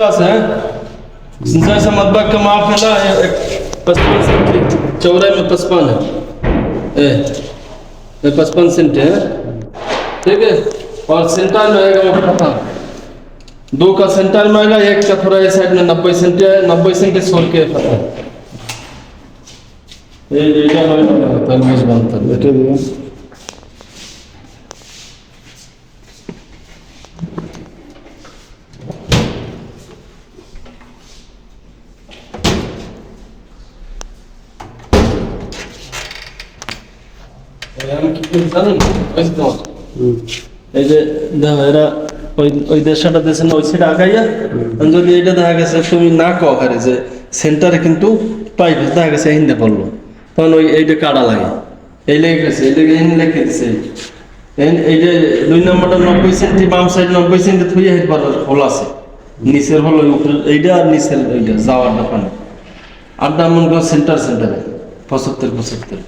है है चौड़ाई में पचपन है पचपन सेंट है ठीक है और सेंटर में आएगा वो खत्म दो का सेंटर में आएगा एक का थोड़ा इस साइड में नब्बे सेंट है नब्बे सेंट छोड़ के खत्म ये ये तरबूज बनता है এই যে দেখো এরা ওই ওই দেশটা দেশে ওই সাইডে আগাইয়া যদি এটা দেখা গেছে তুমি না কও হারে যে সেন্টারে কিন্তু পাইপ দেখা গেছে হিন্দে পড়ল তখন ওই এইটা কাটা লাগে এই লেগে গেছে এইটাকে হিন্দি লিখে দিছে এই- এই যে দুই নম্বরটা নব্বই সেন্টি বাম সাইড নব্বই সেন্টি থুয়ে হেড পার হোল আছে নিচের হলো এইটা আর নিচের এইটা যাওয়ার পানি আড্ডা মন করো সেন্টার সেন্টারে পঁচাত্তর পঁচাত্তর